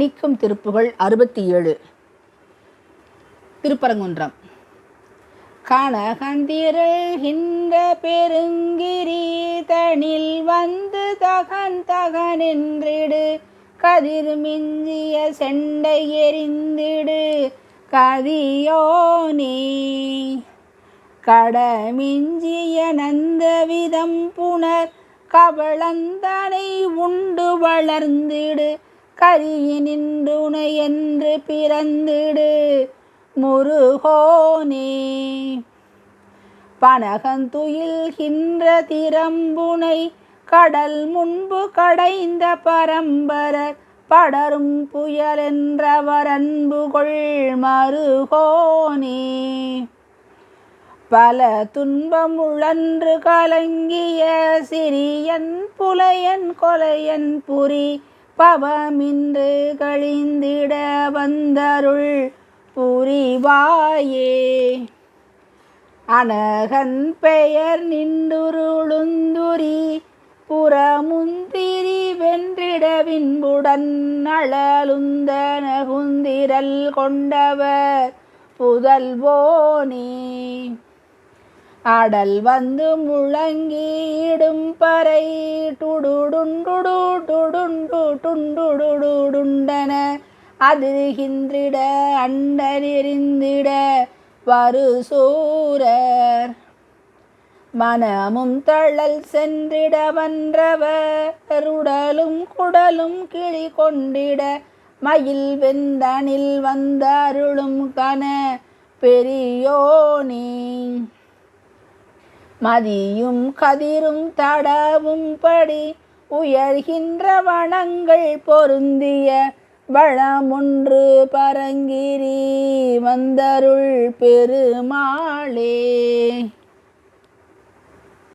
நீக்கும் திருப்புகள் அறுபத்தி ஏழு திருப்பரங்குன்றம். கனகந்திரகின்ற பெருங்கிரி தனில் வந்து தகன் தகனென்றிடு கதிர் மிஞ்சிய செண்டை எரிந்திடு. கதியோனே கடமிஞ்சிய நந்தவிதம் புனர் கவளந்தனை உண்டு வளர்ந்திடு. கரியினின்றுணை என்று பிறந்திடு முருகோனே. பனகந்துயில்கின்ற திறம்புனை கடல் முன்பு கடைந்த பரம்பரர் படரும் புயலென்றவரன்புகொள் மருகோனே. பல துன்பமுழன்று கலங்கிய சிறியன் புலையன் கொலையன் புரி பவமின்று கழிந்திட வந்தருள் புரிவாயே. அனகன் பெயர் நின்றுருளுந்துரி புறமுந்திரி வென்றிடவின்புடன் அழலுந்த நகுந்திரல் கொண்டவர் புதல்வோனே. அடல் வந்து முழங்கிடும் பறை டுடுடுண்டுடு டுண்டுடுடுண்டன அதிர்கின்றிட அண்டனெறிந்திட வருசூரர் மனமும் தழல் சென்றிடவன்றவர் உடலும் குடலும் கிளி கொண்டிட. மயில் வெந்தனில் வந்த அருளும் கன பெரியோனே. மதியும் கதிரும் தடவும் படி உயர்கின்ற வனங்கள் பொருந்திய வளமுன்று பரங்கிரி வந்தருள் பெருமாளே.